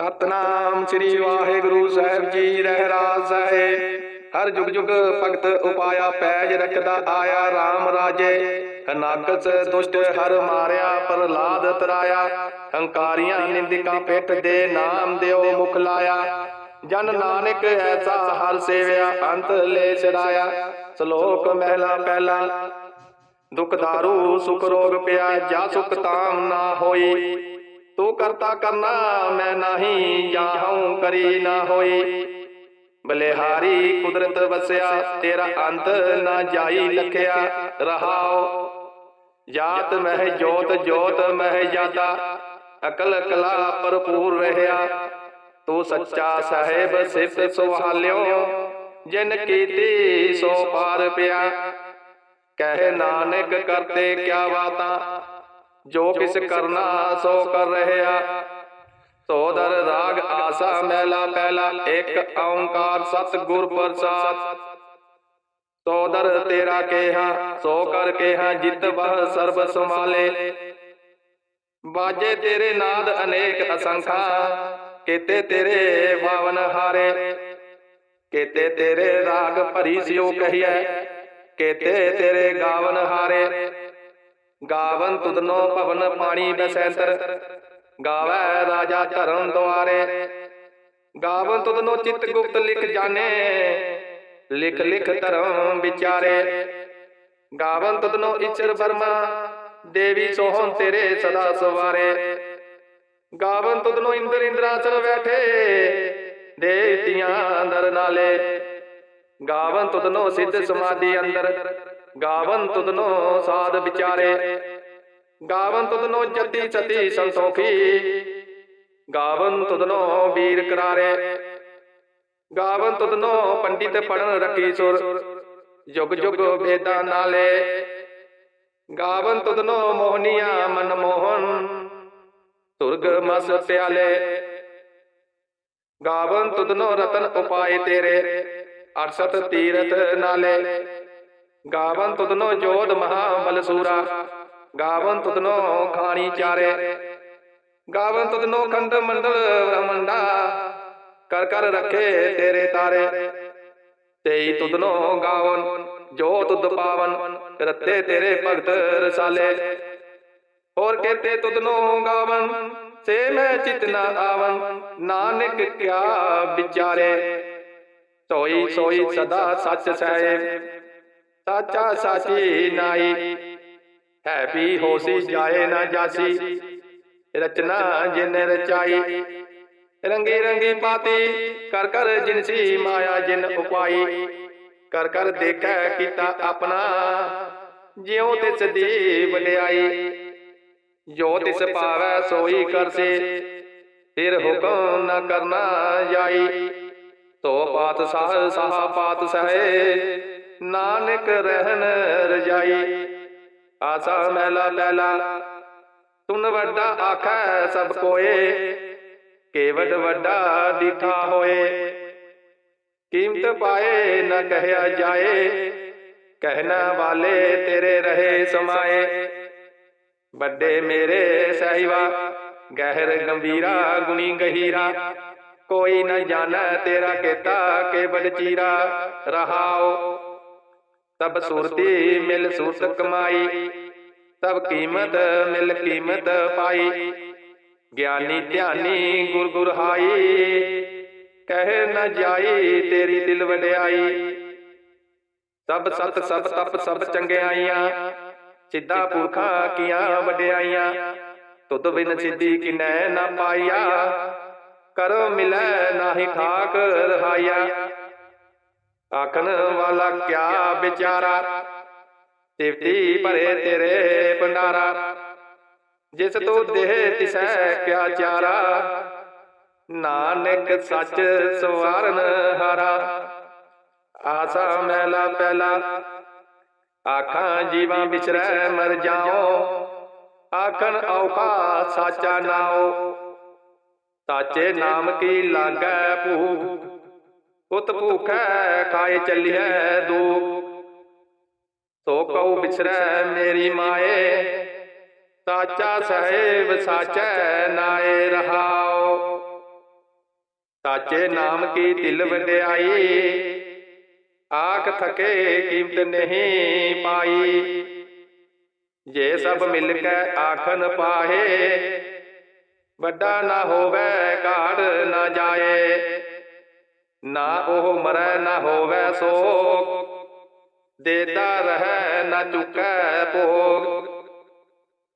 ਸਤਨਾਮ ਸ੍ਰੀ ਵਾਹਿਗੁਰੂ ਸਾਹਿਬ ਜੀ ਰਹਿਰਾਜ ਸਹਿ ਹਰ ਜੁਗ ਜੁਗ ਭਗਤ ਉਪਾਇਆ ਪੈਜ ਰੱਖਦਾ ਆਇਆ RAM ਰਾਜੇ। ਹਨਾਕਸ ਦੁਸ਼ਟ ਹਰ ਮਾਰਿਆ ਪ੍ਰਲਾਦ ਤਰਾਇਆ। ਹੰਕਾਰੀਆਂ ਨਿੰਦਿਕਾਂ ਪਿੱਠ ਦੇ ਨਾਮ ਦਿਓ ਮੁਖ ਲਾਇਆ। ਜਨ ਨਾਨਕ ਐਸਾ ਹਰ ਸੇਵਿਆ, ਅੰਤ ਲੈ ਛੜਾਇਆ ਸ਼ਲੋਕ ਮਹਿਲਾ ਪਹਿਲਾ, ਦੁਖ ਦਾਰੂ ਸੁਖ ਰੋਗ ਪਿਆ, ਜਾ ਸੁਖ ਤਾਮ ਨਾ ਹੋਈ। ਤੂੰ ਕਰਤਾ ਕਰਨਾ, ਮੈਂ ਨਹੀਂ ਜਾਹਉ ਕਰੀ ਨਾ ਹੋਈ। ਬਲਿਹਾਰੀ ਕੁਦਰਤ ਵਸਿਆ, ਤੇਰਾ ਅੰਤ ਨਾ ਜਾਈ ਲਖਿਆ ਰਹਾਓ। ਜਾਤ ਮਹਿ ਜੋਤ ਜੋਤ ਮਹਿ ਜਾਤਾ, ਅਕਲ ਕਲਾ ਭਰਪੂਰ ਰਹਿਆ। ਤੂੰ ਸੱਚਾ ਸਾਹਿਬ ਸਿਫਤ ਸੁਹਾਲਿਓ, ਜਿਨ ਕੀਤੀ ਸੋ ਪਾਰ ਪਿਆ। ਕਹਿ ਨਾਨਕ ਕਰਤੇ ਕਿਆ ਬਾਤਾਂ ਜੋ ਕਿਸ ਕਰਨਾ ਸੋ ਕਰ ਰਹਿਆ ਸੋਦਰ ਰਾਗ ਆਸਾ ਮਹਿਲਾ ਪਹਿਲਾ ਇੱਕ ਓੰਕਾਰ ਸਤ ਗੁਰ ਪ੍ਰਸਾਦ। ਸੋਦਰ ਤੇਰਾ ਕੇਹਾ ਸੋ ਕਰ ਕੇਹਾ ਜਿਤ ਬਹ ਸਰਬ ਸੰਭਾਲੇ। ਬਾਜੇ ਤੇਰੇ ਨਾਦ ਅਨੇਕ ਅਸੰਖਾ। ਕੀਤੇ ਤੇਰੇ ਬਾਵਨ ਹਾਰੇ। ਕੀਤੇ ਤੇਰੇ ਰਾਗ ਭਰੀ ਸਿਓ ਕਹੀਐ। ਕੀਤੇ ਤੇਰੇ ਗਾਵਨ ਹਾਰੇ। ਗਾਵਨ ਤੁਧਨੋ ਭਵਨ ਪਾਣੀ ਬਸੈਂਤਰ। ਗਾਵੈ ਰਾਜਾ ਧਰਮ ਦੁਆਰੇ। ਗਾਵਨ ਤੁਧਨੋ ਚਿਤ ਗੁਪਤ ਲਿਖ ਜਾਣੇ। ਲਿਖ ਲਿਖ ਧਰਮ ਵਿਚਾਰੇ। ਗਾਵਨ ਤੁਧਨੋ ਇਚਰ ਬਰਮਾ ਦੇਵੀ ਸੋਹਣ ਤੇਰੇ ਸਦਾ ਸਵਾਰੇ। ਗਾਵਨ ਤੁਦਨੋ ਇੰਦਰ ਇੰਦਰਾਸਨ ਬੈਠੇ। ਦੇਵਤੀਆਂ ਅੰਦਰ ਨਾਲੇ। ਗਾਵਨ ਤੁਦਨੋ ਸਿੱਧ ਸਮਾਧੀ ਅੰਦਰ। ਗਾਵਨ ਤੁਧਨੋ ਸਾਧ ਵਿਚਾਰੇ। ਗਾਵਨ ਤੁਧਨੋ ਜਤੀ ਸਤੀ ਸੰਤੋਖੀ। ਗਾਵਨ ਤੁਧਨੋ ਵੀਰ ਕਰਾਰੇ। ਗਾਵਨ ਤੁਧਨੋ ਪੰਡਿਤ ਪੜਨ ਰਖੀ ਸੁਰ। ਜੁਗ ਜੁਗ ਵੇਦਾਂ ਨਾਲੇ। ਗਾਵਨ ਤੁਧਨੋ ਮੋਹਨੀਆਂ ਮਨ ਮੋਹਨ। ਤੁਰਗ ਮਸ ਪਿਆਲੇ। ਗਾਵਨ ਤੁਧਨੋ ਰਤਨ ਉਪਾਏ ਤੇਰੇ। 68 ਤੀਰਥ ਨਾਲੇ। ਗਾਵਨ ਤੁਧਨੋ ਜੋਧ ਮਹਾ ਬਲਸੂਰਾ ਗਾਵਨ ਤੁਧਨੋ ਖਾਣੀ ਚਾਰੇ। ਗਾਵਨ ਤੁਧਨੋ ਖੰਡ ਮੰਡਲ ਬ੍ਰਹਮੰਡਾ। ਕਰ ਕਰ ਰੱਖੇ ਤੇਰੇ ਤਾਰੇ। ਤੇਈ ਤੁਧਨੋ ਗਾਵਨ, ਜੋ ਤੁਧ ਪਾਵਨ, ਰਤੇ ਤੇਰੇ ਭਗਤ ਰਸਾਲੇ। ਹੋਰ ਕਹਤੇ ਤੁਧਨੋ ਗਾਵਨ, ਸੇ ਮੈਂ ਚਿਤ ਨਾ ਆਵਨ, ਨਾਨਕ ਕਿਆ ਵਿਚਾਰੇ। ਸੋਈ ਸੋਈ ਸਦਾ ਸੱਚ ਸਾਹਿਬ। ਸਾਚਾ ਸਾਚੀ ਨਾਈ। ਹੈ ਵੀ ਹੋਸੀ, ਜਾਏ ਨਾ ਜਾਸੀ। ਰਚਨਾ ਜਿਨ ਰਚਾਈ। ਰੰਗੀ ਰੰਗੀ ਪਾਤੀ, ਕਰ ਕਰ ਜਿਨਸੀ ਮਾਇਆ ਜਿਨ ਉਪਾਈ। ਕਰ ਕਰ ਦੇਖੈ ਕੀਤਾ ਆਪਣਾ, ਜਿਉ ਤਿਸ ਦੀ ਵਡਿਆਈ। ਜੋ ਤਿਸ ਪਾਵੈ ਸੋਈ ਕਰਸੇ, ਫਿਰ ਹੁਕਮ ਨਾ ਕਰਨਾ ਜਾਈ। ਤੋ ਪਾਤ ਸਾਹ ਸਾਹ ਪਾਤ ਸਹੇ ਨਾਨਕ ਰਹਿਣ ਰਜਾਈ। ਆਸਾ ਮਹਿਲਾ ਪਹਿਲਾ। ਤੁਨ ਵੱਡਾ ਆਖੈ ਸਭ ਕੋਏ। ਕੇਵਡ ਵੱਡਾ ਦਿਖਾ ਹੋਏ। ਕੀਮਤ ਪਾਏ ਨਾ ਕਹਿਆ ਜਾਏ। ਕਹਿਣਾ ਵਾਲੇ ਤੇਰੇ ਰਹੇ ਸਮਾਏ। ਵੱਡੇ ਮੇਰੇ ਸਹਿਵਾ ਗਹਿਰ ਗੰਭੀਰਾ, ਗੁਣੀ ਗਹੀਰਾ। ਕੋਈ ਨਾ ਜਾਣੈ ਤੇਰਾ ਕੀਤਾ ਕੇ ਚੀਰਾ। ਰਹਾਓ। ਤਬ ਸੁਰਤੀ ਮਿਲ ਸੁਰਤ ਕਮਾਈ। ਤਬ ਕੀਮਤ ਮਿਲ ਕੀਮਤ ਪਾਈ। ਗਿਆਨੀ ਧਿਆਨੀ ਗੁਰ ਗੁਰ ਹਾਈ। ਕਹਿ ਨ ਜਾਈ ਤੇਰੀ ਦਿਲ ਵਡਿਆਈ। ਸਭ ਸਤ ਸਭ ਤਪ ਸਭ ਚੰਗਿਆਈਆਂ। ਸਿੱਧਾ ਪੁਰਖਾਂ ਕੀਆਂ ਵਡਿਆਈਆਂ। ਤੁਧ ਬਿਨ ਸਿੱਧੀ ਕਿਨੈ ਨਾ ਪਾਈਆ ਕਰੋ ਮਿਲੈ ਨਾਹੀ ਠਾਕ ਰਹਾਇਆ। ਆਖਣ ਵਾਲਾ ਕਿਆ ਵਿਚਾਰਾ? ਤਿਵਤੀ ਭਰੇ ਤੇਰੇ ਭੰਡਾਰਾ। ਜਿਸ ਤੂੰ ਦੇਹ ਤਿਸੈ ਕਿਆ ਚਾਰਾ ਨਾਨਕ ਸੱਚ ਸਵਾਰਨ ਹਾਰਾ। ਆਸਾ ਮਹਿਲਾ ਪਹਿਲਾ ਆਖਾਂ ਜੀਵਾਂ ਵਿਚਰੈ ਮਰ ਜਾਓ ਆਖਣ ਔਖਾ ਸਾਚਾ ਨਾਓ ਸਾਚੇ ਨਾਮ ਕੀ ਲਾਗੈ ਭੂਖ ਉਤ ਭੂਖੈ ਖਾਏ ਚੱਲਿਐ ਦੂਖ ਸੋ ਕਉ ਵਿਛਰੈ ਮੇਰੀ ਮਾਏ। ਸਾਚਾ ਸਾਹਿਬ ਸਾਚੈ ਨਾਏ ਰਹਾਓ। ਸਾਚੇ ਨਾਮ ਕੀ ਤਿਲ ਵਡਿਆਈ? ਆਖ ਥਕੇ ਕੀਮਤ ਨਹੀਂ ਪਾਈ। ਜੇ ਸਭ ਮਿਲ ਕੇ ਆਖਨ ਪਾਹੇ ਵੱਡਾ ਨਾ ਹੋਵੇ ਘਾੜ ਨਾ ਜਾਏ। ਨਾ ਉਹ ਮਰੈ ਨਾ ਹੋਵੇ ਸੋਗ ਦੇਤਾ ਰਹਿ ਨਾ ਚੁਕੈ ਭੋਗ।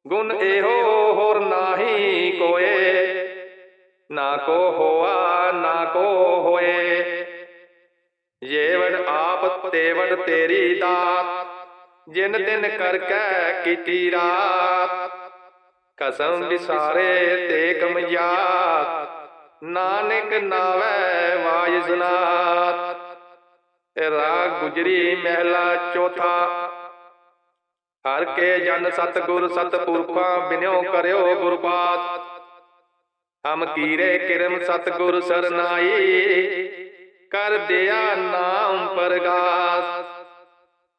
ਗੁਣ ਇਹੋ ਹੋਰ ਨਾਹੀ ਕੋਏ, ਨਾ ਕੋ ਹੋਆ, ਨਾ ਕੋ ਹੋਏ। ਜੇਵੜ ਆਪ ਤੇਵੜ ਤੇਰੀ ਦਾਤ, ਜਿਨ ਦਿਨ ਕਰਕੇ ਕੈ ਕੀਤੀ ਰਾਤ। ਕਸਮ ਵਿਸਾਰੇ ਤੇ ਕਮਿਆ ਨਾਨਕ ਨਾਵੇ ਵਾਜ ਸੁਨਾਤ ਰਾਗ ਗੁਜਰੀ ਮਹਿਲਾ ਚੌਥਾ। ਹਰ ਕੇ ਜਨ ਸਤਗੁਰ ਸਤਪੁਰਖਾਂ ਬਿਨਿਓ ਕਰਿਓ ਗੁਰਪਾਤ ਹਮ ਕੀਰੇ ਕਿਰਮ ਸਤਗੁਰ ਸਰਨਾਈ। ਕਰ ਦਿਆ ਨਾਮ ਪਰਗਾਸ।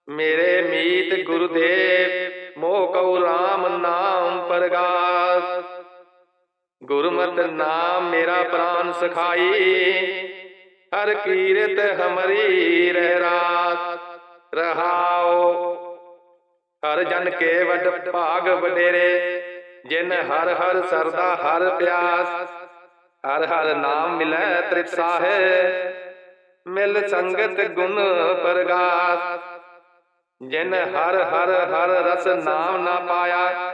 ਮੇਰੇ ਮੀਤ ਗੁਰਦੇਵ, ਮੋਹ ਕਉ ਰਾਮ ਨਾਮ ਪਰਗਾਸ। ਗੁਰਮਤਿ ਨਾਮ ਮੇਰਾ ਪ੍ਰਾਨ ਸਖਾਈ। ਹਰ ਕੀਰਤ ਹਮਰੀ ਰਹਿ ਰਾਤ ਰਹਾਓ ਹਰ ਜਨ ਕੇ ਵੱਡ ਭਾਗ ਵਡੇਰੇ, ਜਿਨ ਹਰ ਹਰ ਸਰਦਾ ਹਰ ਪਿਆਸ। ਹਰ ਹਰ ਨਾਮ ਮਿਲੈ ਤ੍ਰਿਪ ਸਾਹੇ ਮਿਲ ਸੰਗਤ ਗੁਣ ਪਰਗਾਸ। ਜਿਨ ਹਰ ਹਰ ਹਰ ਰਸ ਨਾਮ ਨਾ ਪਾਇਆ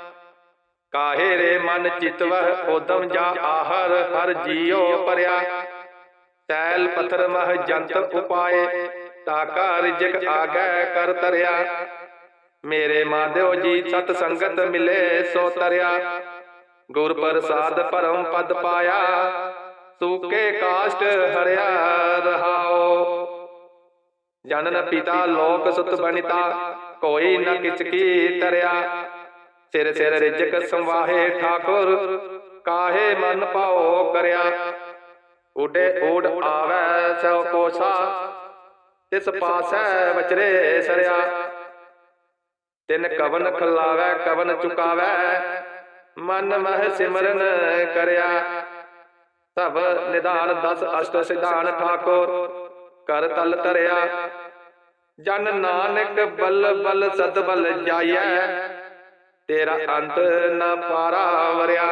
ਕਾਹੇ ਰੇ ਮਨ ਚਿਤਵਹ ਉਦਮ ਜਾ ਆਹਰ, ਹਰ ਜੀਉ ਪਰਿਆ। ਤੈਲ ਪਥਰ ਮਹ ਜੰਤ ਉਪਾਏ ਤਾਕਾ ਰਿਜਕ ਆਗੈ ਕਰ ਤਰਿਆ। ਮੇਰੇ ਮਾਧਿਓ ਜੀ ਸਤ ਸੰਗਤ ਮਿਲੇ, ਸੋ ਤਰਿਆ। ਗੁਰ ਪ੍ਰਸਾਦ ਪਰਮ ਪਦ ਪਾਇਆ, ਸੂਕੇ ਕਾਸ਼ਟ ਹਰਿਆ ਰਹਾਓ। ਜਨਨ ਪਿਤਾ ਲੋਕ ਸੁਤ ਬਨਿਤਾ, ਕੋਈ ਨ ਕਿਛ ਕੀ ਤਰਿਆ। ਸਿਰ ਸਿਰ ਰਿਜਕ ਸੰਵਾਹੇ ਠਾਕੁਰ, ਕਾਹੇ ਮਨ ਪਾਓ ਕਰਿਆ। ਉਡੇ ਊੜ ਆਵੈ ਸੋ ਕੋਸਾ ਤਿਸ ਪਾਸੈ ਵਚਰੇ ਸਰਿਆ। ਤਿਨ ਕਵਨ ਖਲਾਵੈ, ਕਵਨ ਚੁਕਾਵੈ, ਮਨ ਮਹਿ ਸਿਮਰਨ ਕਰਿਆ। ਸਭ ਨਿਧਾਨ ਦਸ ਅਸ਼ਟ ਸਿਧਾਨ ਠਾਕੁਰ, ਕਰ ਤਲ ਧਰਿਆ ਜਨ ਨਾਨਕ ਬਲ ਬਲ ਸਦ ਬਲ ਜਾਈਐ। ਤੇਰਾ ਅੰਤ ਨਾ ਪਾਰਾ ਵਰਿਆ।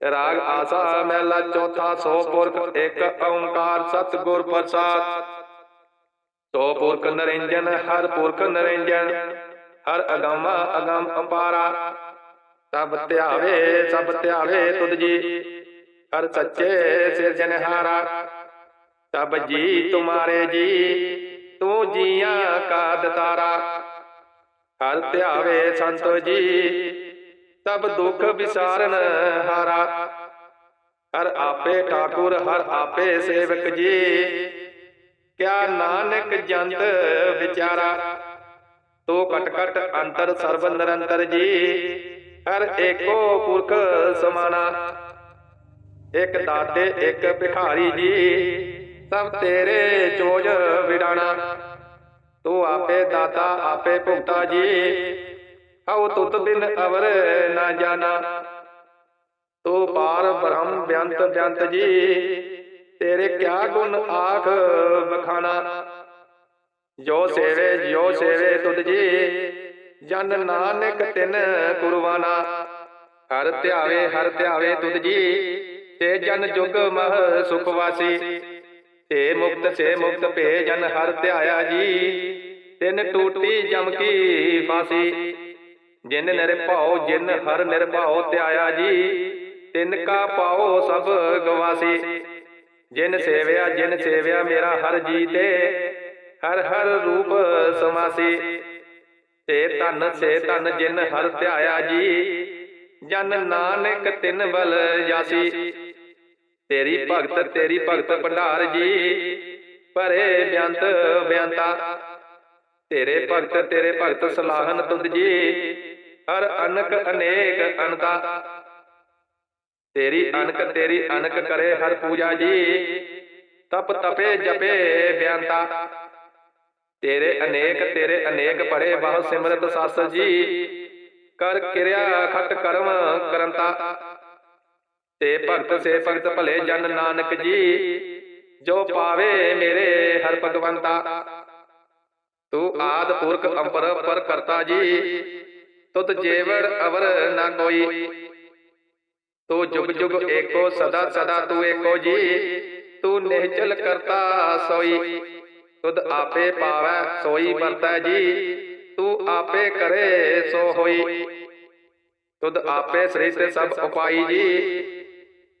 ਰਾਗ ਆਸਾ ਮਹਿਲਾ ਚੌਥਾ ਸੋ ਪੁਰਖ, ਇੱਕ ਓੰਕਾਰ ਸਤਿਗੁਰ ਪ੍ਰਸਾਦ। ਸੋ ਪੁਰਖ ਨਰਿੰਜਨ, ਹਰ ਪੁਰਖ ਨਰਿੰਜਨ, ਹਰ ਅਗੰਮ ਅਗੰਮ ਅਪਾਰਾ। ਸਭ ਧਿਆਵੇ ਸਭ ਧਿਆਵੇ ਤੁਧ ਜੀ, ਹਰ ਸੱਚੇ ਸਿਰਜਨਹਾਰਾ ਤਬ ਜੀ ਤੁਮਾਰੇ ਜੀ, ਤੂੰ ਜੀਆਂ ਕਾ ਦਤਾਰਾ। ਹਰ ਧਿਆਵੇ ਸੰਤੋ ਜੀ। ਤਬ ਦੁਖ ਵਿਸਾਰਨ ਹਾਰਾ। ਹਰ ਆਪੇ ਠਾਕੁਰ, ਹਰ ਆਪੇ ਸੇਵਕ ਜੀ। ਕਿਆ ਨਾਨਕ ਜੰਤ ਵਿਚਾਰਾ। ਤੋ ਕਟ ਕਟ ਅੰਤਰ ਸਰਬ ਨਿਰੰਤਰ ਜੀ। ਹਰ ਏਕੋ ਪੁਰਖ ਸਮਾਨਾ ਇਕ ਦਾਤੇ, ਇਕ ਭਿਖਾਰੀ ਜੀ। ਸਭ ਤੇਰੇ ਚੋਜ ਵਿਡਾਣਾ। ਤੂੰ ਆਪੇ ਦਾਤਾ, ਆਪੇ ਭੁਗਤਾ ਜੀ। ਹਉ ਤੁਤ ਬਿਨ ਅਵਰ ਨਾ ਜਾਣਾ। ਤੂੰ ਪਾਰ ਬ੍ਰਹਮ ਬਿਆੰਤ ਬਿਆੰਤ ਜੀ। ਤੇਰੇ ਕਿਆ ਗੁਣ ਆਖ ਬਖਾਣਾ ਜੋ ਸੇਵੇ, ਜਿਉ ਸੇਵੇ ਤੁਧ ਜੀ। ਜਨ ਨਾਨਕ ਤਿਨ ਕੁਰਬਾਨਾ। ਹਰ ਧਿਆਵੇ ਹਰ ਧਿਆਵੇ ਤੁਧ ਜੀ। ਤੇ ਜਨ ਜੁਗ ਮਹ ਸੁਖ ਵਾਸੀ। ਤੇ ਮੁਕਤ ਸੇ ਮੁਕਤ ਭੇ ਜਨ ਹਰ ਧਿਆਇਆ ਜੀ। ਤਿਨ ਟੂਟੀ ਜਮ ਕੀ ਫਾਸੀ। ਜਿਨ ਨਿਰਭਉ ਜਿਨ ਹਰ ਨਿਰਭਉ ਧਿਆਇਆ ਜੀ। ਤਿਨ ਕਾ ਪਾਓ ਸਭ ਗਵਾਸੀ। ਜਿਨ ਸੇਵਿਆ ਜਿਨ ਸੇਵਿਆ ਮੇਰਾ ਹਰ ਜੀ ਤੇ ਹਰ ਹਰ ਰੂਪ ਸਮਾਸੀ। ਤੇ ਧਨ ਸੇ ਧਨ ਜਿਨ ਹਰ ਧਿਆਇਆ ਜੀ। ਜਨ ਨਾਨਕ ਤਿਨ ਬਲ ਜਾਸੀ। ਤੇਰੀ ਭਗਤ ਤੇਰੀ ਭਗਤ ਭੰਡਾਰ ਜੀ। ਭਰੇ ਬਿਆੰਤ ਬਿਆੰਤਾ। ਤੇਰੇ ਭਗਤ ਤੇਰੇ ਭਗਤ ਸਲਾਹਨ ਤੁਧ ਜੀ। ਹਰ ਅਨਕ ਅਨੇਕ ਅਨਤਾ। ਤੇਰੀ ਅਨਕ ਤੇਰੀ ਅਨਕ ਕਰੇ ਹਰ ਪੂਜਾ ਜੀ। ਤਪ ਤਪੇ ਜਪੇ ਬਿਆੰਤਾ। ਤੇਰੇ ਅਨੇਕ ਤੇਰੇ ਅਨੇਕ ਪੜੇ ਬਹੁ ਸਿਮਰਤ ਸਸ ਜੀ। ਕਰ ਕਿਰਿਆ ਖਟ ਕਰਮ ਕਰੰਤਾ। ਤੇ ਭਗਤ ਸੇ ਭਗਤ ਭਲੇ ਜਨ ਨਾਨਕ ਜੀ। ਜੋ। ਪਾਵੇ ਮੇਰੇ ਹਰ ਭਗਵੰਤਾ। ਤੂੰ ਆਦ ਪੁਰਖ ਅੰਪਰ ਪਰ ਕਰਤਾ ਜੀ। ਤੁਤ ਜੇਵੜ ਅਵਰ ਨਾ ਕੋਈ ਤੂੰ ਜੁਗ ਜੁਗ ਏਕੋ ਸਦਾ ਸਦਾ ਤੂੰ ਏਕੋ ਜੀ। ਤੂੰ ਨਿਹਚਲ ਕਰਤਾ ਸੋਈ। ਤੁਧ ਆਪੇ ਪਾਵੈ ਸੋਈ ਵਰਤੈ ਜੀ। ਤੂੰ ਆਪੇ ਕਰੇ ਸੋ ਹੋਈ। ਤੁਧ ਆਪੇ ਸ੍ਰਿਸ਼ਟ ਸਭ ਉਪਾਈ ਜੀ।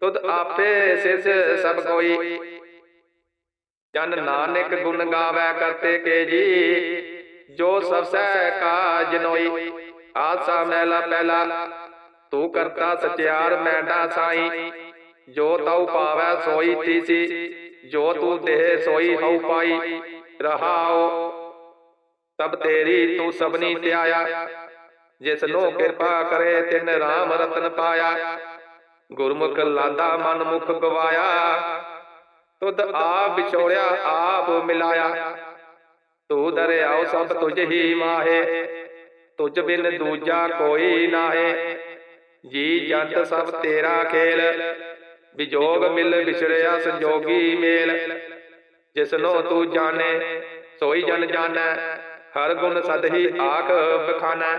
ਤੁਧ ਆਪੇ ਸਿਸ ਸਭ ਕੋਈ ਜਨ ਨਾਨਕ ਗੁਣ ਗਾਵੈ ਕਰਤੇ ਕੇ ਜੀ। ਜੋ ਸਭ ਸਹਿ ਕਾ ਜਨੋਈ ਆਸਾ ਮਹਿਲਾ ਪਹਿਲਾ। ਤੂੰ ਕਰਤਾ ਸਚਿਆਰ, ਮੈਂਡਾ ਸਾਈ। ਜੋ ਤਉ ਪਾਵੈ ਸੋਈ ਤੀਸੀ, ਜੋ ਤੂੰ ਦੇਹ ਸੋਈ ਹਉ ਪਾਈ। ਰਹਾਓ ਸਭ ਤੇਰੀ ਤੂੰ ਸਭਨੀ ਧਿਆਇਆ। ਜਿਸ ਨੂੰ ਕਿਰਪਾ ਕਰੇ, ਤਿਨ ਰਾਮ ਰਤਨ ਪਾਇਆ। ਗੁਰਮੁਖ ਲਾਦਾ ਮਨ ਮੁਖ ਗਵਾਇਆ। ਤੁਧ ਆਪ ਵਿਛੋੜਿਆ, ਆਪ ਮਿਲਾਇਆ। ਤੂੰ ਦਰਿਆਉ ਸਭ ਤੁਝ ਹੀ ਮਾਹੇ, ਤੁਝ ਬਿਨ ਦੂਜਾ ਕੋਈ ਨਾਹੇ। ਜੀ ਜੰਤ ਸਭ ਤੇਰਾ ਖੇਲ, ਵਿਜੋਗ ਮਿਲ ਵਿਛੜਿਆ ਸੰਜੋਗੀ ਮੇਲ। ਜਿਸਨੋ ਤੂੰ ਜਾਣੇ, ਸੋਈ ਜਨ ਜਾਣੈ, ਹਰ ਗੁਣ ਸਦ ਹੀ ਆਖ ਬਖਾਨੈ।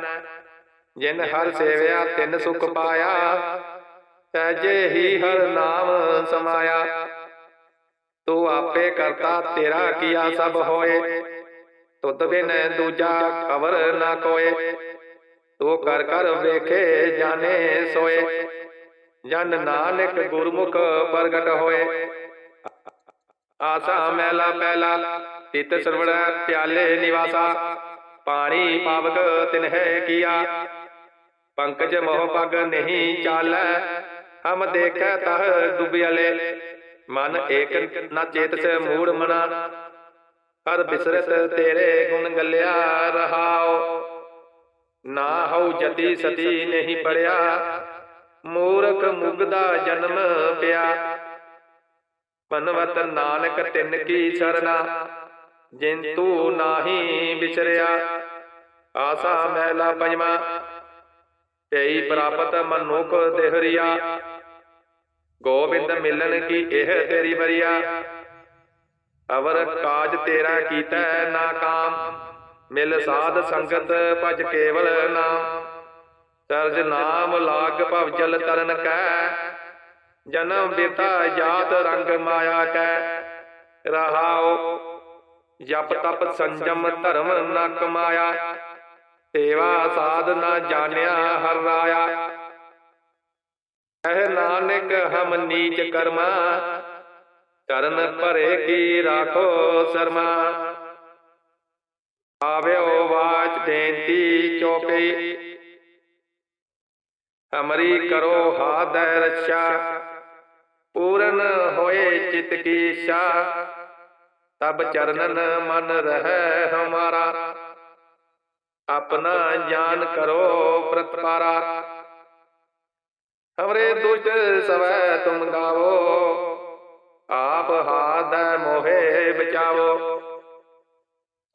ਜਿਨ ਹਰ ਸੇਵਿਆ, ਤਿਨ ਸੁਖ ਪਾਇਆ ਤੈਜੇ ਹੀ ਹਰ ਨਾਮ ਸਮਾਇਆ। ਤੂੰ ਆਪੇ ਕਰਤਾ, ਤੇਰਾ ਕੀਆ ਸਭ ਹੋਏ। ਤੁਧ ਬਿਨ ਦੂਜਾ ਖਬਰ ਨਾ ਕੋਏ। ਤੂੰ ਕਰ ਕਰ ਵੇਖੇ, ਜਾਣੇ ਸੋਏ। ਜਨ ਨਾਨਕ ਗੁਰਮੁਖ ਪ੍ਰਗਟ ਹੋਏ। ਆਸਾ ਮੈਲਾ ਪਹਿਲਾ ਤਿਤ ਸਰਵਣ ਪਿਆਲੇ ਨਿਵਾਸਾ। ਪਾਣੀ ਪਾਵਕ ਤਿਨਹਿ ਕੀਆ। ਪੰਕਜ ਮੋਹ ਪਗ ਨਹੀਂ ਚਾਲੈ। ਹਮ ਦੇਖੈ ਤਹ ਡੁਬਿਆਲੇ ਮਨ ਏਕ ਨਾ ਚੇਤ ਸੇ ਮੂੜ ਮਨਾ। ਹਰ ਬਿਸਰਤ ਤੇਰੇ ਗੁਣ ਗੱਲਿਆ ਰਹਾਓ। ਨਾ ਹਉ ਜਤੀ ਸਤੀ ਨਹੀਂ ਪੜਿਆ। ਮੂਰਖ ਮੁਗਦਾ ਜਨਮ ਪਿਆ। ਮਨਵਤ ਨਾਨਕ ਤਿਨ ਕੀ ਸਰਨਾ। ਜਿਨ ਤੂ ਨਾਹੀ ਵਿਚਰਿਆ ਆਸਾ ਮਹਿਲਾ ਪੰਜਵਾ। ਤੇਈ ਪ੍ਰਾਪਤ ਮਨੁਖ ਦੇਹਰੀਆ। ਗੋਬਿੰਦ ਮਿਲਨ ਕੀ ਇਹ ਤੇਰੀ ਬਰੀਆ ਅਵਰ ਕਾਜ ਤੇਰਾ ਕੀਤਾ ਨਾ ਕਾਮ, ਮਿਲ ਸਾਧ ਸੰਗਤ ਭਜ ਕੇਵਲ ਨਾਮ। ਸਰਜ ਨਾਮ ਲਾਗ ਭਵ ਜਲ ਤਰਨ ਕੈ, ਜਨਮ ਬਿਤਾ ਜਾਤ ਰੰਗ ਮਾਇਆ ਕੈ। ਰਹਾਉ, ਜਪ ਤਪ ਸੰਜਮ ਧਰਮ ਨਾ ਕਮਾਇਆ ਸੇਵਾ ਸਾਧ ਨ ਜਾਣਿਆ ਹਰ ਰਾਇਆ। ਕਹਿ ਨਾਨਕ ਹਮ ਨੀਚ ਕਰਮਾ, ਚਰਨ ਭਰੇ ਕੀ ਰਾਖੋ ਸਰਮਾ। ਆਵਿਓ ਬਾਚ ਦੇਂਤੀ ਚੋਪਈ ਹਮਰੀ ਕਰੋ ਹਾਦੈ ਰੱਛਾ, ਪੂਰਨ ਹੋਏ ਚਿਤ ਕੀ ਇੱਛਾ। ਤਬ ਚਰਨਨ ਮਨ ਰਹਿ ਹਮਾਰਾ, ਆਪਣਾ ਜਾਨ ਕਰੋ ਪ੍ਰਤਪਾਰਾ। ਹਮਰੇ ਦੁਸ਼ਟ ਸਵੈ ਤੁਮ ਗਾਵੋ। ਆਪ ਹਾਦੈ ਮੋਹਿ ਬਚਾਵੋ।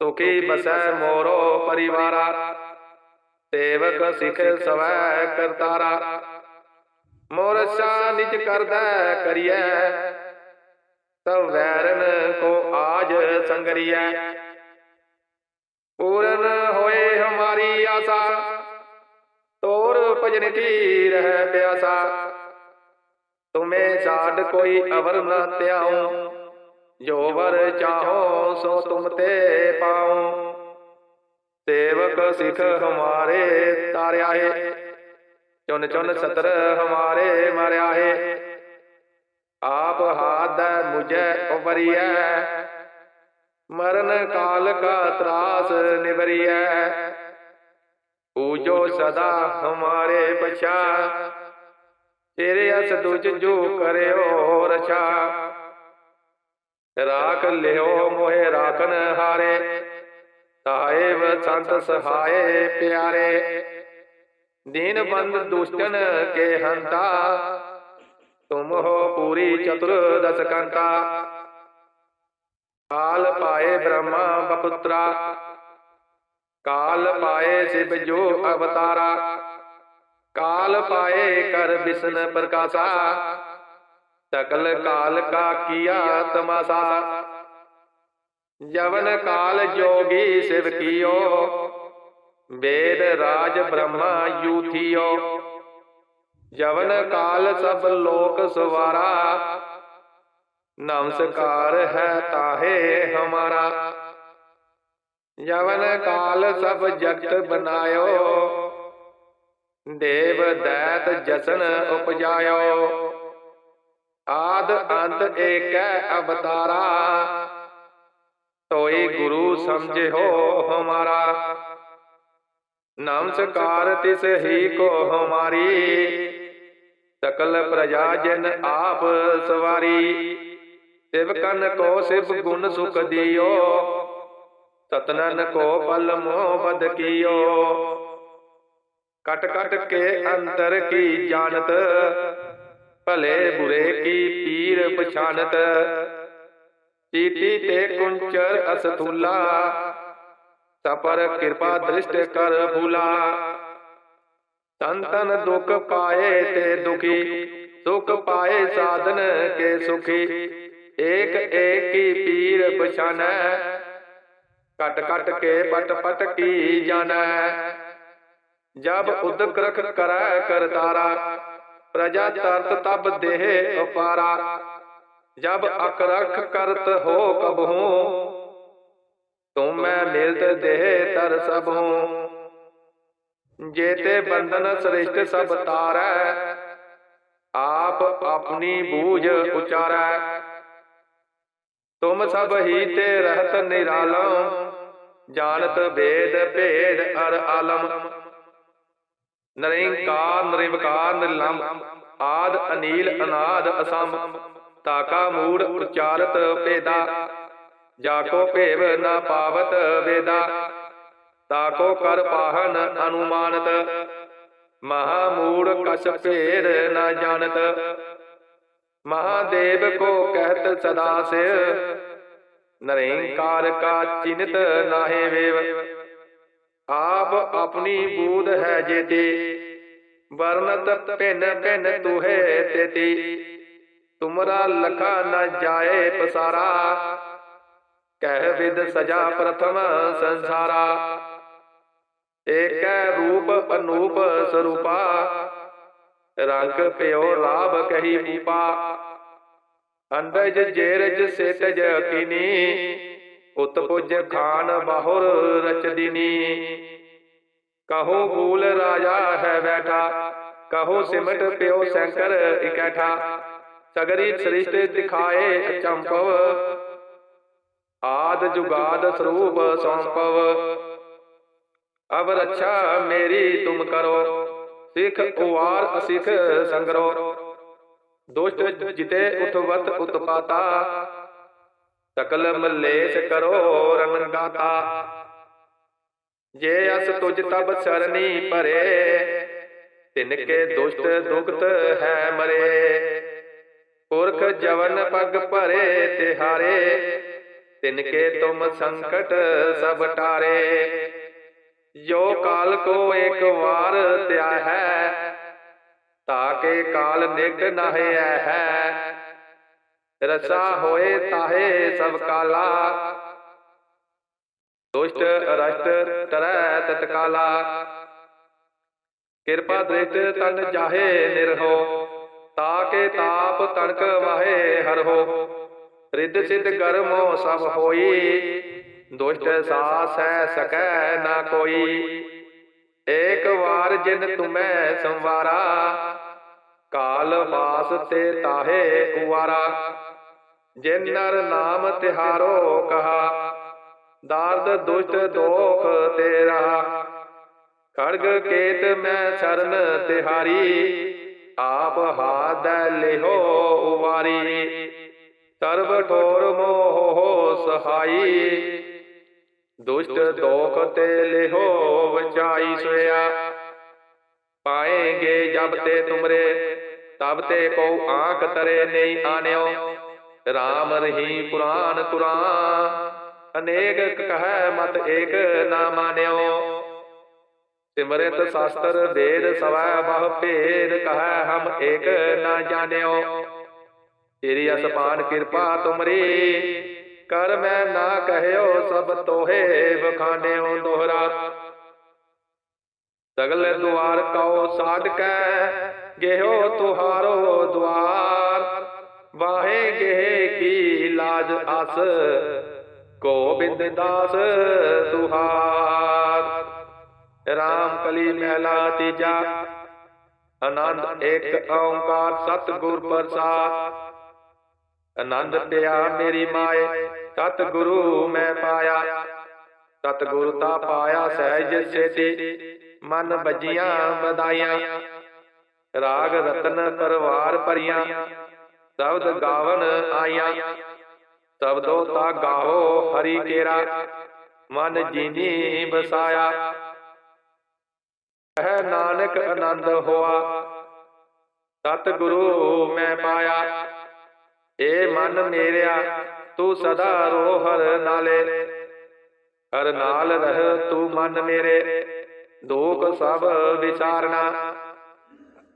ਸੁਖੀ ਬਸੈ ਮੋਰੋ ਪਰਿਵਾਰਾ। ਸੇਵਕ ਸਿਖ ਸਵੈ ਕਰਤਾਰਾ। ਮੋਰ ਸਾ ਨਿਜ ਕਰਦਾ ਕਰੀਐ। ਸਭ ਵੈਰਨ ਕੋ ਆਜ ਸੰਗਰੀਐ। ਤੋਰ ਭਜਨ ਕੀ ਰਹਿ ਪਿਆਸਾ? ਤੁਮੇ ਛਾੜ ਕੋਈ ਅਵਰ ਨ ਧਿਆਉ, ਜੋ ਵਰ ਚਾਹੋ ਸੋ ਤੁਮ ਤੇ ਪਾਉ। ਸੇਵਕ ਸਿਖ ਹਮਾਰੇ ਤਾਰਿਆ ਹੈ ਚੁਨ ਚੁਨ ਸਤਰ ਹਮਾਰੇ ਮਰਿਆ ਹੈ ਆਪ ਹਾਦੈ ਮੁਝੈ ਉਬਰੀਐ ਮਰਨ ਕਾਲ ਕਾ ਤਰਾਸ ਨਿਵਰੀਐ। ਪੂਜੋ ਸਦਾ ਹਮਾਰੇ ਪਛਾ। ਤੇਰੇ ਅਸ ਦੁਜ ਜੋ ਕਰਿਓ ਰਛਾ। ਰਾਖ ਲਿਓ ਮੋਹਿ ਰਾਖਨ ਹਾਰੇ। ਸਾਹਿਬ ਸੰਤ ਸਹਾਏ ਪਿਆਰੇ। ਦੀਨ ਬੰਦ ਦੁਸ਼ਟਨ ਕੇ ਹੰਤਾ। ਤੁਮ ਹੋ ਪੂਰੀ ਚਤੁਰ ਦਸ ਕੰਤਾ। ਕਾਲ ਪਾਏ ਬ੍ਰਹਮਾ ਬਪੁੱਤਰਾ। ਕਾਲ ਪਾਏ ਸਿਵ ਜੋ ਅਵਤਾਰਾ ਕਾਲ ਪਾਏ ਕਰ ਬਿਸ਼ਨ ਪ੍ਰਕਾਸ਼ਾ ਸਕਲ ਕਾਲ ਕਾ ਕੀਆ ਤਮਾਸਾ ਜਵਨ ਕਾਲ ਜੋਗੀ ਸਿਵ ਕੀਓ ਵੇਦ ਰਾਜ ਬ੍ਰਹਮਾ ਯੂਥਿਓ ਜਵਨ ਕਾਲ ਸਭ ਲੋਕ ਸਵਾਰਾ ਨਮਸਕਾਰ ਹੈ ਤਾਹੇ ਹਮਾਰਾ ਜਵਨ ਕਾਲ ਸਭ ਜਗਤ ਬਨਾਇਓ। ਦੇਵ ਦੈਤ ਜਸਨ ਉਪਜਾਇਓ। ਆਦ ਅੰਤ ਏਕੈ ਅਵਤਾਰਾ। ਤੋਈ ਗੁਰੂ ਸਮਝਿਓ ਹਮਾਰਾ। ਨਮਸਕਾਰ ਤਿਸ ਹੀ ਕੋ ਹਮਾਰੀ। ਸਕਲ ਪ੍ਰਜਾ ਜਨ ਆਪ ਸਵਾਰੀ। ਸਿਵ ਕਨ ਕੋ ਸਿਵ ਗੁਣ ਸੁਖ ਦਿਓ। ਸਤਨਨ ਕੋ ਪਲ ਮੋਹ ਬਦ ਕੀਓ ਕਟ ਕਟ ਕੇ ਅੰਤਰ ਕੀ ਜਾਣਤ ਭਲੇ ਬੁਰੇ ਕੀ ਪੀਰ ਪਛਾਨਤ ਚੀਟੀ ਤੇ ਕੁੰਚਰ ਅਸਥੂਲਾ ਤਪਰ ਕਿਰਪਾ ਦ੍ਰਿਸ਼ਟ ਕਰ ਭੂਲਾ ਤਨ ਤਨ ਦੁਖ ਪਾਏ ਤੇ ਦੁਖੀ ਸੁਖ ਪਾਏ ਸਾਧਨ ਕੇ ਸੁਖੀ ਏਕ ਏਕ ਕੀ ਪੀਰ ਪਛਾਨੈ ਕਟ ਕਟ ਕੇ ਪਟ ਪਟ ਕੀ ਜਾਣੈ? ਜਬ ਉਦਕ ਰਖ ਕਰੈ ਕਰਤਾਰਾ ਪ੍ਰਜਾ ਤਰਤ ਤਬ ਦੇਹ ਅਪਾਰਾ ਜਬ ਅਕਰਖ ਕਰਤ ਹੋ ਕਬਹੂ ਤੁਮ ਮੈਂ ਮਿਲਤ ਦੇਹ ਤਰ ਸਭੂ। ਜੇਤੇ ਬੰਧਨ ਸ੍ਰਿਸ਼ਟ ਸਭ ਤਾਰੈ, ਆਪ ਆਪਣੀ ਬੂਝ ਉਚਾਰੈ। ਤੁਮ ਸਭ ਹੀ ਤੇ ਰਹਤ ਨਿਰਾਲਮ, ਜਾਣਤ ਭੇਦ ਭੇਦ ਅਰ ਆਲਮ। ਨਰਿੰਕਾਰ, ਨਿਰਵਕਾਰ ਨਿਰਲੰਭ ਆਦ, ਅਨੀਲ, ਅਨਾਦ ਅਸੰਭ ਤਾਕਾ ਮੂੜ, ਉਚਾਰਤ, ਭੇਦਾ। ਜਾਕੋ ਭੇਵ ਨਾ ਪਾਵਤ ਵੇਦਾ ਤਾਕੋ ਕਰ ਪਾਹਨ ਅਨੁਮਾਨਤ। ਮਹਾ ਮੂੜ ਕਛ ਭੇਦ ਨਾ ਜਾਣਤ। ਮਹਾਦੇਵ ਕੋ ਕਹਿਤ ਸਦਾ ਸੇ ਨਰਿੰਕਾਰ ਕਾ ਚਿਨਤ ਨਾਹੇ ਵੇਵ। ਆਪ ਆਪਣੀ ਬੂਧ ਹੈ ਜੇਤੀ। ਵਰਨਤ ਭਿਨ ਭਿਨ ਤੁਹੇ ਤੇਤੀ। ਤੁਮਰਾ ਲਖਾ ਨ ਜਾਏ ਪਸਾਰਾ। ਕਹਿ ਵਿਦ ਸਜਾ ਪ੍ਰਥਮ ਸੰਸਾਰਾ। ਏਕੈ ਰੂਪ ਅਨੂਪ ਸਰੂਪਾ। ਰੰਗ ਪਿਓ ਰਾਭ ਕਹੀ ਪੂਪਾ ਅੰਡਜ ਜੇਰਜ ਸੇਤਜ ਕੀਨੀ ਉਤਪੁਜ ਖਾਨ ਬਾਹੁਰ ਰਚਦਿਨੀ। ਕਹੋ ਬੂਲ ਰਾਜਾ ਹੈ ਬੈਠਾ, ਕਹੋ ਸਿਮਟ ਪਿਓ ਸ਼ੰਕਰ ਇਕੱਠਾ। ਸਗਰੀ ਸ੍ਰਿਸ਼ਟ ਦਿਖਾਏ ਚੰਪਵ, ਆਦ ਜੁਗਾਦ ਸਰੂਪ ਸੰਪਵ। ਅਬ ਰੱਛਾ ਮੇਰੀ ਤੁਮ ਕਰੋ। ਸਿੱਖ ਕੁਵਾਰ ਅਸਿਖ ਸੰਗਰੋ। ਦੁਸ਼ਟ ਜਿਤੇ ਉਤਵਤ ਉਤਪਾਤਾ। ਸਕਲ ਮਲੇਸ਼ ਕਰੋ ਰੰਗਾਤਾ। ਜੇ ਅਸ ਤੁਜ ਤਬ ਸਰਨੀ ਭਰੇ ਤਿਨ ਕੇ ਦੁਸ਼ਟ ਦੁਖਤ ਹੈ ਮਰੇ। ਪੁਰਖ ਜਵਨ ਪਗ ਭਰੇ ਤਿਹਾਰੇ ਤਿਨ ਕੇ ਤੁਮ ਸੰਕਟ ਸਭ ਟਾਰੇ। ਜੋ ਕਾਲ ਕੋ ਇੱਕ ਵਾਰ ਧਿਆ ਹੈ ਤਾਕੇ ਕਾਲ ਨਿਗ ਨਾਹਿ ਹੈ। ਰਸਾ ਹੋਏ ਤਾਹੇ ਸਭ ਕਾਲਾ, ਦੁਸ਼ਟ ਅਰਸ਼ਟ ਤਰੈ ਤਤਕਾਲਾ। ਕਿਰਪਾ ਦ੍ਰਿਸ਼ਟ ਤਨ ਜਾਹੇ ਨਿਰਹੋ ਤਾਕੇ ਤਾਪ ਤਣਕ ਵਾਹੇ ਹਰਹੋ ਰਿੱਧ ਸਿੱਧ ਕਰਮੋ ਸਭ ਹੋਈ ਦੁਸ਼ਟ ਸਾਸ ਹੈ ਸਕੈ ਨਾ ਕੋਈ। ਏਕ ਵਾਰ ਜਿਨ ਤੁਮੈ ਸੰਵਾਰਾ ਕਾਲ ਵਾਸ ਤੇ ਤਾਹੇ ਉਵਾਰਾ ਜਿਨ ਨਰ ਨਾਮ ਤਿਹਾਰੋ ਕਹਾ। ਦਰਦ ਦੁਸ਼ਟ ਦੋਖ ਤੇਰਾ। ਖੜਗ ਕੇਤ ਮੈਂ ਸ਼ਰਨ ਤਿਹਾਰੀ। ਆਪ ਹਾਦ ਲਿਹੋ ਉਵਾਰੀ। ਸਰਬ ਠੋਰ ਮੋਹ ਸਹਾਈ। ਦੁਸ਼ਟ ਦੋਖ ਤੇ ਲਿਹੋ ਵਚਾਈ ਸੋਇਆ। ਪਾਏਗੇ ਜਬ ਤੇ ਤੁਮਰੇ ਤਬ ਤੇ ਕੋ ਆਂਖ ਤਰੇ ਨਹੀਂ ਆਨਿਓ RAM ਰही ਪੁਰਾਨ ਕੁਰਾਨ ਅਨੇਕ ਕਹੈ ਮਤ ਏਕ ਨਾ ਮਾਨਿਓ ਸਿਮਰਿਤ ਸ਼ਾਸਤਰ ਵੇਦ ਸਵੈ ਬਹੁ ਭੇਦ ਕਹੈ ਹਮ ਏਕ ਨਾ ਜਾਣਿਓ। ਤੇਰੀ ਅਸਪਾਨ ਕਿਰਪਾ ਤੁਮਰੀ। ਕਰ ਮੈਂ ਨਾ ਕਹਿਓ ਸਭ ਤੋਹੇ ਬਖਾਨਿਓ ਦੋਹਰਾ। ਸਗਲ ਦੁਆਰ ਕਉ ਸਾਧ ਗਹਿਓ ਤੁਹਾਰੋ ਦੁਆਰ। ਵਾਹੇ ਗਹਿ ਕੀ ਲਾਜ ਅਸ ਗੋਬਿੰਦ ਦਾਸ ਤੁਹਾਰ। ਰਾਮ ਕਲੀ ਮਹਿਲਾ ਤੀਜਾ, ਆਨੰਦ ਇੱਕ ਓੰਕਾਰ ਸਤਿਗੁਰ ਪ੍ਰਸਾਦ। ਆਨੰਦ ਪਿਆ ਮੇਰੀ ਮਾਏ। ਸਤਿਗੁਰੂ ਮੈਂ ਪਾਇਆ। ਸਤਿਗੁਰੂ ਤਾ ਪਾਇਆ ਸਹਿਜ ਸੇਤੀ। ਮਨ ਬੱਜੀਆਂ ਬਦਾਈਆਂ ਰਾਗ ਰਤਨ ਪਰਵਾਰ ਭਰੀਆਂ। ਸ਼ਬਦ ਗਾਵਨ ਆਈਆਂ। ਸ਼ਬਦੋ ਤਾ ਗਾਹੋ ਹਰੀ ਕੇਰਾ। ਮਨ ਜੀਨੀ ਬਸਾਇਆ ਹੈ ਨਾਨਕ ਆਨੰਦ ਹੋਆ। ਸਤਿਗੁਰੂ ਮੈਂ ਪਾਇਆ। ਏ ਮਨ ਮੇਰਿਆ, ਤੂੰ ਸਦਾ ਰੋ ਹਰ ਨਾਲੇ। ਹਰ ਨਾਲ ਰਹਿ ਤੂੰ ਮਨ ਮੇਰੇ ਦੁਖ ਸਭ ਵਿਚਾਰਨਾ।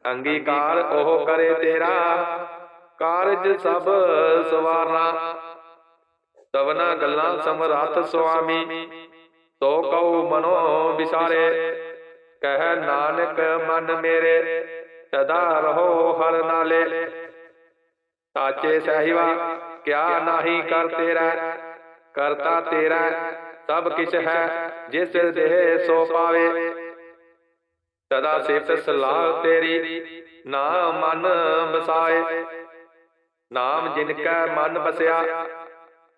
ਅੰਗੀਕਾਰ ਉਹ ਕਰੇ ਤੇਰਾ, ਕਾਰਜ ਸਭ ਸਵਾਰਨਾ। ਤਵਨਾ ਗੱਲਾਂ ਸਮਰੱਥ ਸੁਆਮੀ, ਤੋ ਕਉ ਮਨੋ ਵਿਸਾਰੇ ਕਹਿ ਨਾਨਕ ਮਨ ਮੇਰੇ, ਸਦਾ ਰਹੋ ਹਰ ਨਾਲੇ। ਸਾਚੇ ਸਹਿਵਾ ਕਿਆ ਨਾਹੀ ਕਰ ਤੇਰਾ ਕਰਤਾ ਤੇਰਾ ਸਭ ਕਿਛ ਹੈ ਜਿਸ ਦੇਹ ਸੋ ਪਾਵੇ। ਸਦਾ ਸਿਫਤ ਸਲਾਹ ਤੇਰੀ ਨਾਮ ਮਨ ਬਸਾਏ। ਨਾਮ ਜਿਨ ਕੈ ਮਨ ਬਸਿਆ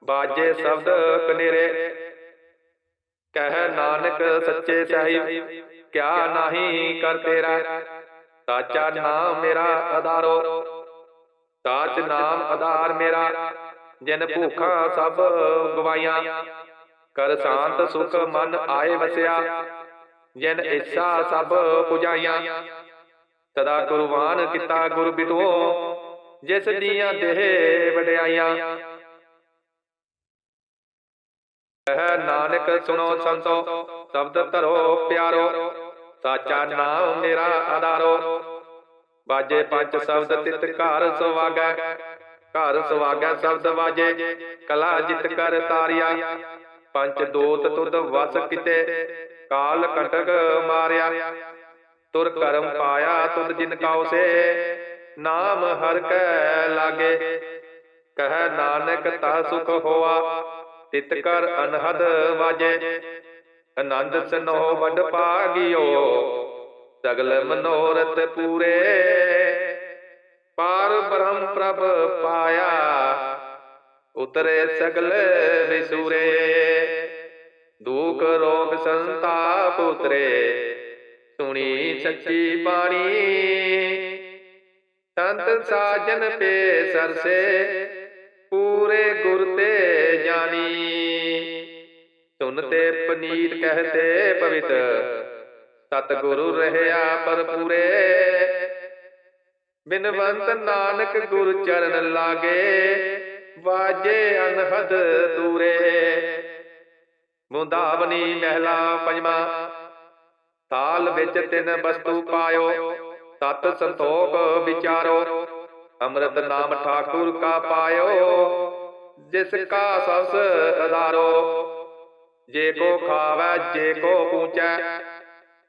ਬਾਜੇ ਸ਼ਬਦ ਕਨੇਰੇ। ਕਹਿ ਨਾਨਕ ਸੱਚੇ ਸਾਹਿਬ ਕਿਆ ਨਾਹੀ ਕਰ ਤੇਰਾ। ਸਾਚਾ ਨਾਮ ਮੇਰਾ ਆਧਾਰੋ ਸਾਚ ਨਾਮ ਆਧਾਰ ਮੇਰਾ ਜਿਨ ਭੂਖਾਂ ਸਭ ਗਵਾਈਆਂ। ਕਰ ਸ਼ਾਂਤ ਸੁਖ ਮਨ ਆਏ ਵਸਿਆ। ਜਿਨ ਇੱਛਾ ਸਭ ਪੁਜਾਈਆਂ। ਸਦਾ ਕੁਰਬਾਨ ਕੀਤਾ ਗੁਰ ਬਿਟੋ। ਜਿਸ ਦੀਆਂ ਦੇਹ ਵਡਿਆਈਆਂ। ਕਹਿ ਨਾਨਕ ਸੁਣੋ ਸੰਤੋ। ਸ਼ਬਦ ਧਰੋ ਪਿਆਰੋ। ਸਾਚਾ ਨਾਮ ਮੇਰਾ ਆਧਾਰੋ। ਬਾਜੇ ਪੰਜ ਸ਼ਬਦ ਤਿਤ ਘਰ ਸੁਵਾਗੈ ਘਰ ਸੁਵਾਗੈ ਸ਼ਬਦ ਵਾਜੇ ਕਲਾ ਜਿਤ ਕਰ ਤਾਰਿਆ। ਪੰਜ ਦੋਤ ਤੁਧ ਵਸ ਕਿਤੇ। ਕਾਲ ਕਟਕ ਮਾਰਿਆ। ਤੁਰ ਕਰਮ ਪਾਇਆ ਤੁਧ ਜਿਨ ਕਾਉ ਸੇ। ਨਾਮ ਹਰ ਕੈ ਲਾਗੇ। ਕਹਿ ਨਾਨਕ ਤਾ ਸੁਖ ਹੋਆ। ਤਿਤ ਕਰ ਅਨਹਦ ਵਾਜੇ। ਆਨੰਦ ਸਨੋ ਵਡ ਪਾਗਿਓ ਸਗਲ ਮਨੋਰਥ ਪੂਰੇ। ਪਾਰ ਬ੍ਰਹਮ ਪ੍ਰਭ ਪਾਇਆ। ਉਤਰੇ ਸਗਲ ਵਿਸੂਰੇ। ਦੁਖ ਰੋਗ ਸੰਤਾਪ ਉਤਰੇ। ਸੁਣੀ ਸੱਚੀ ਬਾਣੀ। ਸੰਤ ਸਾਜਨ ਪੇ ਸਰਸੇ। ਪੂਰੇ ਗੁਰ ਤੇ ਜਾਣੀ। ਸੁਨਤੇ ਪਨੀਤ ਕਹਤੇ ਪਵਿੱਤਰ ਸਤਿਗੁਰੂ ਰਹਿਆ ਪਰਪੂਰੇ ਬਿਨਵੰਤ ਨਾਨਕ ਗੁਰ ਚਰਨ ਲਾਗੇ, ਵਾਜੇ ਅਨਹਦ ਤੂਰੇ ਮੁੰਦਾਵਨੀ ਮਹਿਲਾ ਪੰਜਵਾ, ਤਾਲ ਵਿੱਚ ਤਿੰਨ ਵਸਤੂ ਪਾਇਓ ਤਤ ਸੰਤੋਖ ਵਿਚਾਰੋ। ਅੰਮ੍ਰਿਤ ਨਾਮ ਠਾਕੁਰ ਕਾ ਪਾਇਓ, ਜਿਸ ਕਾ ਸਸ ਅਦਾਰੋ ਜੇ ਕੋ ਖਾਵੈ, ਜੇ ਕੋ ਪੂਚੈ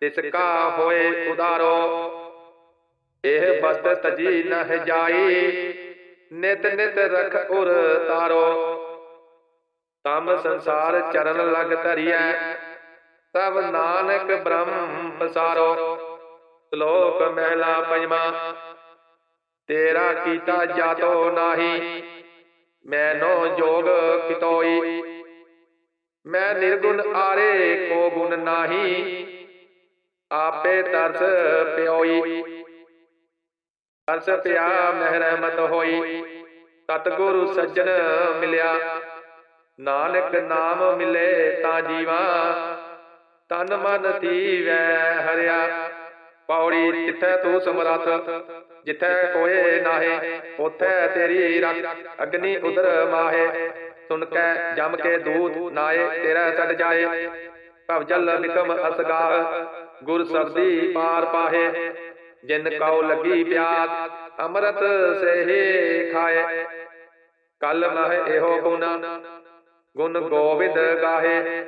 ਤਿਸ ਕਾ ਹੋਏ ਉਦਾਰੋ, ਇਹ ਬਸਤ ਤਜੀ ਨਹ ਜਾਈ, ਨਿਤ ਨਿਤ ਰਖ ਉਰ ਤਾਰੋ। ਤਮ ਸੰਸਾਰ ਚਰਨ ਲਗ ਧਰੀਐ, ਸਭ ਨਾਨਕ ਬ੍ਰਹਮ ਪਸਾਰੋ। ਸ਼ਲੋਕ ਮਹਿਲਾ ਪੰਜਵਾ, ਤੇਰਾ ਕੀਤਾ ਜਾਤੋ ਨਾਹੀ ਮੈਨੋ ਜੋਗ ਕਿਤੋਈ। ਮੈਂ ਨਿਰਗੁਣ ਆਰੇ ਕੋ ਗੁਣ ਨਾਹੀ ਆਪੇ ਤਰਸ ਪਿਓਈ। ਅਰਸ ਪਿਆ ਮਹਿਰਮਤ ਹੋਈ। ਸਤਿਗੁਰੂ ਸੱਜਣ ਮਿਲਿਆ। ਨਾਨਕ ਨਾਮ ਮਿਲੇ ਤਾਂ ਜੀਵਾ ਤਨ ਮਨ ਧੀਵੈ ਹਰਿਆ। ਪੌੜੀ ਜਿੱਥੈ ਤੂੰ ਸਮਰੱਥ, ਜਿੱਥੈ ਕੋਏ ਨਾਹੇ, ਉਥੈ ਤੇਰੀ ਰੱਖ। ਅਗਨੀ ਉਦਰ ਮਾਹੇ, ਸੁਣ ਕੈ ਜਮ ਕੇ ਦੂਤ ਨਾਏ, ਤੇਰਾ ਛੱਡ ਜਾਏ। ਭਵ ਜਲ ਬਿਕਮ ਅਸਗਾਹ ਗੁਰ ਸਬਦੀ ਪਾਰ ਪਾਹੇ। ਜਿਨ ਕਉ ਲੱਗੀ ਪਿਆਸ ਅੰਮ੍ਰਿਤ ਸੇਹੀ ਖਾਏ। ਕਲ ਮਹਿ ਇਹੋ ਗੁਣ ਗੁਣ ਗੋਬਿੰਦ ਗਾਹੇ।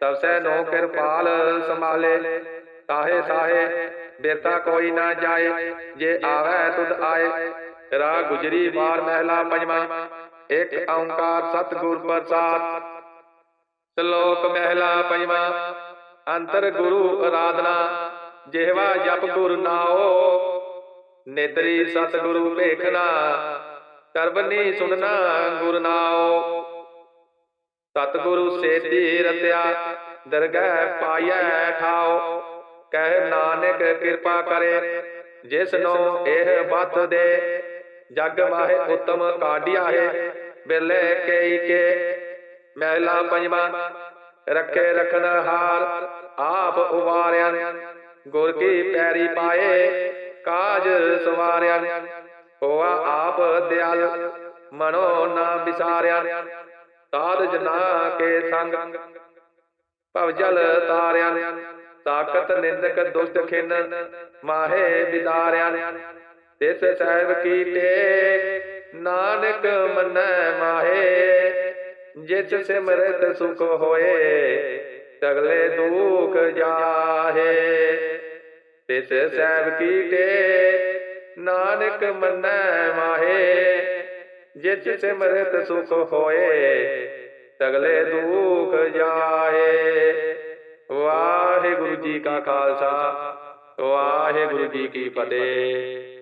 ਤਬ ਸੈ ਨੋ ਕਿਰਪਾਲ ਸੰਭਾਲੇ। ਤਾਹੇ ਸਾਹੇ ਬੇਤਾ ਕੋਈ ਨਾ ਜਾਏ। ਜੇ ਆਵੈ ਤੁਧ ਆਏ। ਰਾ ਗੁਜਰੀ ਬਾਰ ਮਹਿਲਾ ਪੰਜਵਾ। ਇੱਕ ਓੰਕਾਰ ਸਤਿਗੁਰ ਪ੍ਰਸਾਦ। ਸ਼ਲੋਕ ਮਹਿਲਾ ਪੰਜਵਾ। ਅੰਤਰ ਗੁਰੂ ਆਰਾਧਨਾ ਜਿਹਵਾ ਜਪ ਗੁਰ ਨਾਓ ਨੇਤਰੀ ਸਤਿਗੁਰੂ ਭੇਖਣਾ, ਕਰਬਨੀ ਸੁਣਨਾ ਗੁਰ ਨਾਓ ਸਤਿਗੁਰੂ ਸੇਤੀ ਰਤਿਆ ਦਰਗਹਿ ਪਾਈਐ ਠਾਓ ਕਹਿ ਨਾਨਕ ਕਿਰਪਾ ਕਰੇ ਜਿਸ ਨੂੰ ਇਹ ਬਤ ਦੇ। ਜਗ ਮਾਹੇ ਉਤਮ ਕਾਢਿਆ ਹੈ, ਬਿਰਲੇ ਕੇਈ ਕੇ। ਮਹਿਲਾ ਪੰਜਵਾ, ਰੱਖੇ ਰਖਨ ਹਾਰ ਆਪ ਉਵਾਰਿਆ। ਗੁਰ ਕੀ ਪੈਰੀ ਪਾਏ, ਕਾਜ ਸਵਾਰਿਆ। ਹੋਆ ਆਪ ਦਿਆਲ, ਮਨੋ ਨਾ ਵਿਸਾਰਿਆ। ਸਾਧ ਜਨਾ ਕੇ ਸੰਗ, ਭਵ ਜਲ ਤਾਰਿਆ। ਤਾਕਤ ਨਿੰਦਕ ਦੁਸ਼ਟ ਖਿਨ, ਮਾਹੇ ਵਿਦਾਰਿਆ। ਤਿਸ ਸਹਿਬ ਕੀਤੇ ਨਾਨਕ ਮੰਨੈ ਮਾਹੇ। ਜਿਸ ਸਿਮਰਤ ਸੁਖ ਹੋਏ ਸਗਲੇ ਦੁਖ ਜਾਹੇ। ਤਿਸ ਸਹਿਬ ਕੀਤੇ ਨਾਨਕ ਮੰਨੈ ਮਾਹੇ। ਜਿਸ ਸਿਮਰਤ ਸੁਖ ਹੋਏ ਸਗਲੇ ਦੁਖ ਜਾਏ ਵਾਹਿਗੁਰੂ ਜੀ ਕਾ ਖਾਲਸਾ, ਵਾਹਿਗੁਰੂ ਜੀ ਕੀ ਫਤਿਹ।